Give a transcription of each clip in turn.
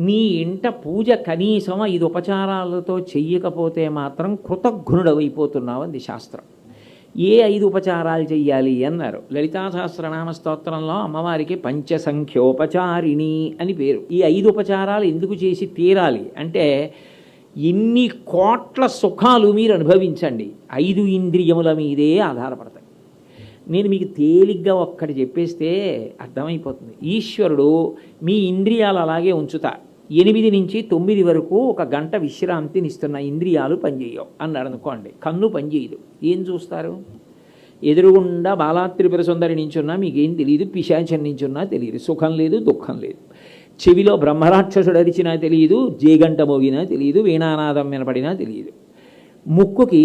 నీ ఇంట పూజ కనీసం ఐదు ఉపచారాలతో చెయ్యకపోతే మాత్రం కృతజ్ఞుడవైపోతున్నావు అంది శాస్త్రం. ఏ ఐదు ఉపచారాలు చెయ్యాలి అన్నారు. లలితా సహస్రనామ స్తోత్రంలో అమ్మవారికి పంచసంఖ్యోపచారిణి అని పేరు. ఈ ఐదు ఉపచారాలు ఎందుకు చేసి తీరాలి అంటే ఇన్ని కోట్ల సుఖాలు మీరు అనుభవించండి. ఐదు ఇంద్రియముల మీదే ఆధారపడతాయి. నేను మీకు తేలిగ్గా ఒక్కటి చెప్పేస్తే అర్థమైపోతుంది. ఈశ్వరుడు మీ ఇంద్రియాలు అలాగే ఉంచుతారు. ఎనిమిది నుంచి తొమ్మిది వరకు ఒక గంట విశ్రాంతినిస్తున్న ఇంద్రియాలు పనిచేయవు. అన్నాడు అనుకోండి. కన్ను పనిచేయదు. ఏం చూస్తారు? ఎదురుగుండా బాలాత్రిపుర సుందరి నించున్నా మీకేం తెలియదు పిశాచం నించున్నా తెలియదు సుఖం లేదు దుఃఖం లేదు. చెవిలో బ్రహ్మరాక్షసుడు అరిచినా తెలియదు జేగంట మోగినా తెలియదు వీణానాదం వినపడినా తెలియదు ముక్కుకి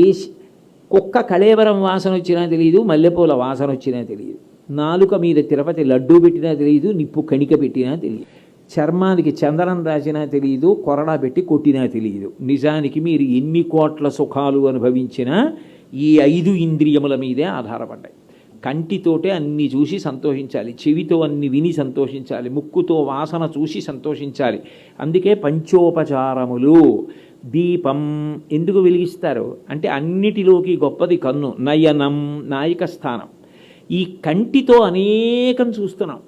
కుక్క కళేవరం వాసన వచ్చినా తెలియదు మల్లెపూల వాసన వచ్చినా తెలియదు నాలుక మీద తిరుపతి లడ్డూ పెట్టినా తెలియదు నిప్పు కణిక పెట్టినా తెలియదు చర్మానికి చందనం రాసినా తెలియదు కొరడా పెట్టి కొట్టినా తెలియదు నిజానికి మీరు ఎన్ని కోట్ల సుఖాలు అనుభవించినా ఈ ఐదు ఇంద్రియముల మీదే ఆధారపడ్డాయి. కంటితోటే అన్ని చూసి సంతోషించాలి చెవితో అన్ని విని సంతోషించాలి ముక్కుతో వాసన చూసి సంతోషించాలి. అందుకే పంచోపచారములు దీపం ఎందుకు వెలిగిస్తారు? అంటే అన్నిటిలోకి గొప్పది కన్ను నయనం నాయక స్థానం. ఈ కంటితో అనేకం చూస్తున్నాం.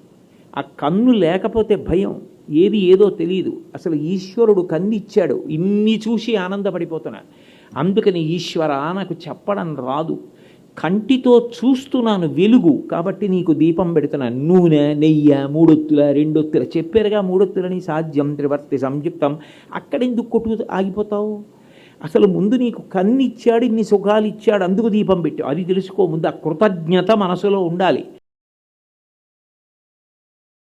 ఆ కన్ను లేకపోతే భయం. ఏది ఏదో తెలియదు అసలు ఈశ్వరుడు కన్నిచ్చాడు. ఇన్ని చూసి ఆనందపడిపోతున్నా. అందుకని ఈశ్వర నాకు చెప్పడం రాదు. కంటితో చూస్తున్నాను వెలుగు. కాబట్టి నీకు దీపం పెడుతున్నాను నూనె నెయ్యి మూడొత్తుల రెండొత్తుల. చెప్పారుగా మూడొత్తులని సాధ్యం. త్రివర్తి సంయుక్తం. అక్కడెందుకు కొట్టు ఆగిపోతావు? అసలు ముందు నీకు కన్నిచ్చాడు ఇన్ని సుఖాలు ఇచ్చాడు అందుకు దీపం పెట్టావు. అది తెలుసుకో. ముందు ఆ కృతజ్ఞత మనసులో ఉండాలి.